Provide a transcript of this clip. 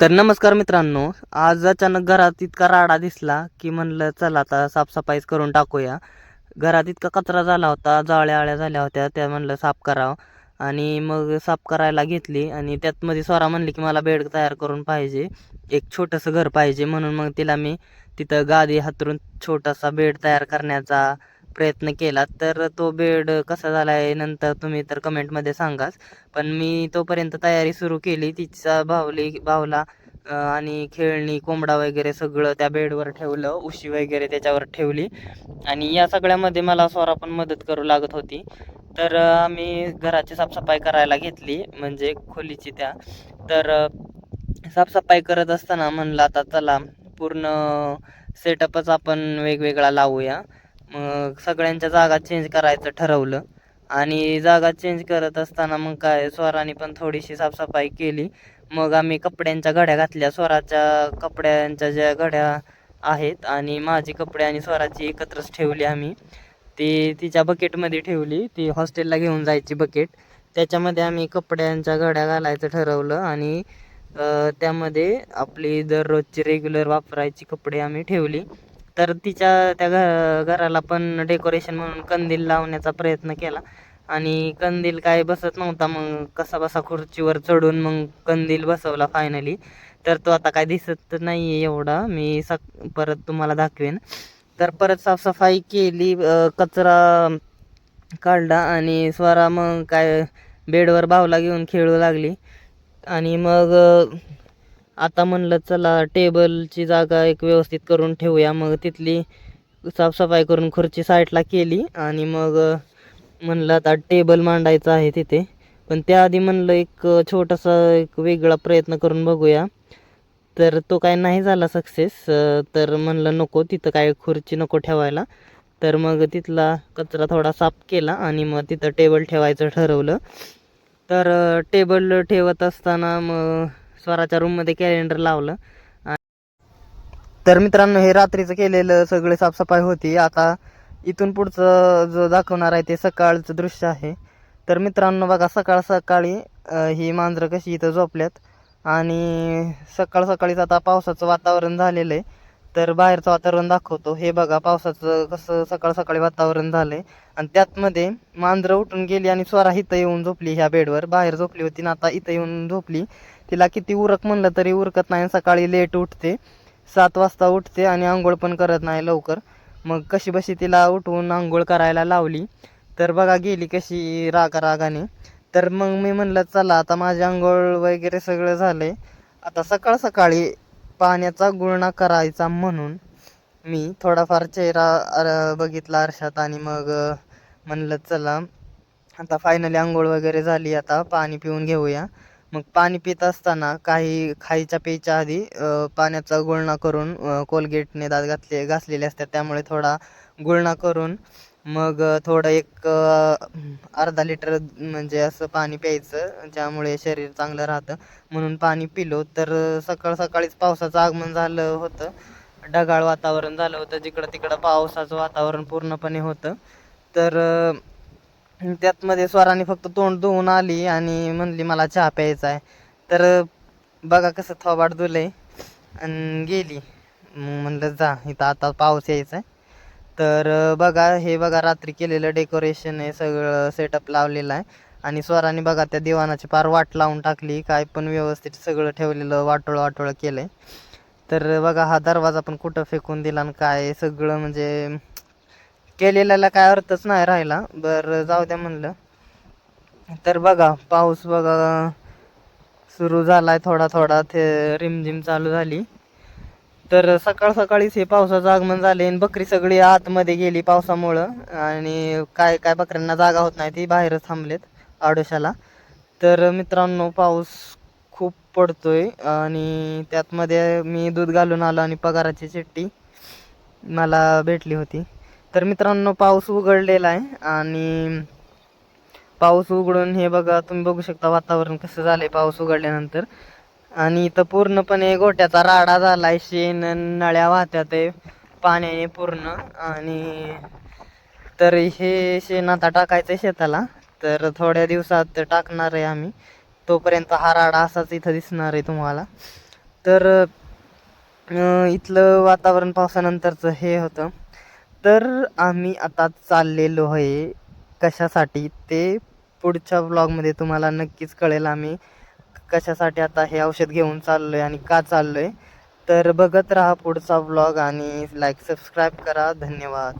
तर नमस्कार मित्रांनो आज अचानक घरात इतका राडा दिसला की म्हणलं चला आता साफसफाईच करून टाकूया. घरात इतका कचरा झाला होता जाळ्या आळ्या झाल्या होत्या त्या म्हणलं साफ करावं. आणि मग साफ करायला घेतली आणि त्यातमध्ये स्वरा म्हणली की मला बेड तयार करून पाहिजे एक छोटंसं घर पाहिजे म्हणून मग तिला मी तिथं गादी हातरून छोटासा बेड तयार करण्याचा प्रयत्न केला तर तो बेड कसा झाला आहे नंतर तुम्ही तर कमेंटमध्ये सांगाच. पण मी तोपर्यंत तयारी सुरू केली तिचा भावली भावला आणि खेळणी कोंबडा वगैरे सगळं त्या बेडवर ठेवलं उशी वगैरे त्याच्यावर ठेवली. आणि या सगळ्यामध्ये मला स्वरा पण मदत करू लागत होती. तर आम्ही घराची साफसफाई करायला घेतली म्हणजे खोलीची त्या. तर साफसफाई करत असताना म्हणलं आता चला पूर्ण सेटअपच आपण वेगवेगळा लावूया. मग सगळ्यांच्या जागा चेंज करायचं ठरवलं. आणि जागा चेंज करत असताना मग काय स्वराने पण थोडीशी साफसफाई केली. मग आम्ही कपड्यांच्या घड्या घातल्या. स्वराच्या कपड्यांच्या ज्या घड्या आहेत आणि माझी कपडे आणि स्वराची एकत्रच ठेवली आम्ही. ती तिच्या बकेटमध्ये ठेवली. ती हॉस्टेलला घेऊन जायची बकेट त्याच्यामध्ये आम्ही कपड्यांच्या घड्या घालायचं ठरवलं आणि त्यामध्ये आपली दररोजची रेग्युलर वापरायची कपडे आम्ही ठेवली. तर तिच्या त्या घ घराला पण डेकोरेशन म्हणून कंदील लावण्याचा प्रयत्न केला. आणि कंदील काय बसत नव्हता मग कसा बसा खुर्चीवर चढून मग कंदील बसवला फायनली तर तो आता काय दिसत नाही आहे एवढा. मी सक परत तुम्हाला दाखवेन. तर परत साफसफाई केली कचरा काढला आणि स्वरा मग काय बेडवर बावला घेऊन खेळू लागली. आणि मग आता म्हणलं चला टेबलची जागा एक व्यवस्थित करून ठेवूया. मग तिथली साफसफाई करून खुर्ची साईडला केली आणि मग म्हणलं आता टेबल मांडायचं आहे तिथे. पण त्याआधी म्हणलं एक छोटासा एक वेगळा प्रयत्न करून बघूया. तर तो काय नाही झाला सक्सेस तर म्हणलं नको तिथं काय खुर्ची नको ठेवायला. तर मग तिथला कचरा थोडा साफ केला आणि मग तिथं टेबल ठेवायचं ठरवलं. तर टेबल ठेवत असताना मग स्वराच्या रूममध्ये कॅलेंडर लावलं. तर मित्रांनो हे रात्रीचं केलेलं सगळे साफसफाई होती. आता इथून पुढचं जो दाखवणार आहे ते सकाळचं दृश्य आहे. तर मित्रांनो बघा सकाळ सकाळी ही मांजरं कशी इथं झोपल्यात. आणि सकाळ सकाळीच आता पावसाचं वातावरण झालेलं आहे. तर बाहेरचं वातावरण दाखवतो. हे बघा पावसाचं कसं सकाळ सकाळी वातावरण झालंय. आणि त्यातमध्ये मांजरं उठून गेली आणि स्वरा इथं येऊन झोपली ह्या बेडवर. बाहेर झोपली होती ना आता इथं येऊन झोपली. तिला किती उरक म्हणलं तरी उरकत नाही सकाळी लेट उठते. सात वाजता उठते आणि आंघोळ पण करत नाही लवकर. मग कशी बशी तिला उठवून आंघोळ करायला लावली. तर बघा गेली कशी रागा रागाने. तर मग मी म्हणलं चला आता माझी आंघोळ वगैरे सगळं झालंय. आता सकाळ सकाळी पाण्याचा गुळणा करायचा म्हणून मी थोडाफार चेहरा बघितला आरशात आणि मग म्हणलं चला आता फायनली आंघोळ वगैरे झाली आता पाणी पिऊन घेऊया. मग पाणी पित असताना काही खायच्या प्यायच्या आधी पाण्याचा गुळणा करून कोलगेटने दात घातले घासलेले असतात. त्यामुळे थोडा गुळणा करून मग थोडं एक अर्धा लिटर म्हणजे असं पाणी प्यायचं ज्यामुळे शरीर चांगलं राहतं. म्हणून पाणी पिलो तर सकाळ सकाळीच पावसाचं आगमन झालं होतं. ढगाळ वातावरण झालं होतं जिकडं तिकडं पावसाचं वातावरण पूर्णपणे होतं. तर त्यातमध्ये स्वराने फक्त तोंड धुवून आली आणि म्हणली मला चहा प्यायचा आहे. तर बघा कसं थोबाड आहे आणि गेली. मग म्हणलं जा इथं आता पाऊस यायचा आहे. तर बघा हे बघा रात्री केलेलं डेकोरेशन आहे सगळं सेटअप लावलेलं आहे. आणि स्वराने बघा त्या दिवाणाची पार वाट लावून टाकली. काय पण व्यवस्थित सगळं ठेवलेलं वाटोळं वाटोळं केलं आहे तर बघा हा दरवाजा पण कुठं फेकून दिला आणि काय सगळं म्हणजे केलेल्याला काय अर्थच नाही राहिला. बरं जाऊ द्या म्हणलं. तर बघा पाऊस बघा सुरू झाला आहे थोडा थोडा. ते रिमझिम चालू झाली. तर सकाळ सकाळीच हे पावसाचं आगमन झाले आणि बकरी सगळी आतमध्ये गेली पावसामुळं. आणि काय काय बकऱ्यांना जागा होत नाही ती बाहेरच थांबलेत आडोशाला. तर मित्रांनो पाऊस खूप पडतोय आणि त्यातमध्ये मी दूध घालून आलो आणि पगाराची चिठ्ठी मला भेटली होती. तर मित्रांनो पाऊस उघडलेला आहे आणि पाऊस उघडून हे बघा तुम्ही बघू शकता वातावरण कसं झालं आहे पाऊस उघडल्यानंतर. आणि इथं पूर्णपणे गोट्याचा राडा झालाय शेण नळ्या वाहत्यात ते पाण्याने पूर्ण. आणि तर हे शेण आता टाकायचं शेताला. तर थोड्या दिवसात टाकणार आहे आम्ही. तोपर्यंत हा राडा असाच इथं दिसणार आहे तुम्हाला. तर इथलं वातावरण पावसानंतरचं हे होतं. तर आम्ही आता चाललेलो आहे कशासाठी ते पुढच्या ब्लॉगमध्ये तुम्हाला नक्कीच कळेल आम्ही. कशासाठी आता हे औषध घेऊन चाललो आहे आणि का चाललो आहे तर बघत राहा पुढचा ब्लॉग आणि लाईक सबस्क्राईब करा. धन्यवाद.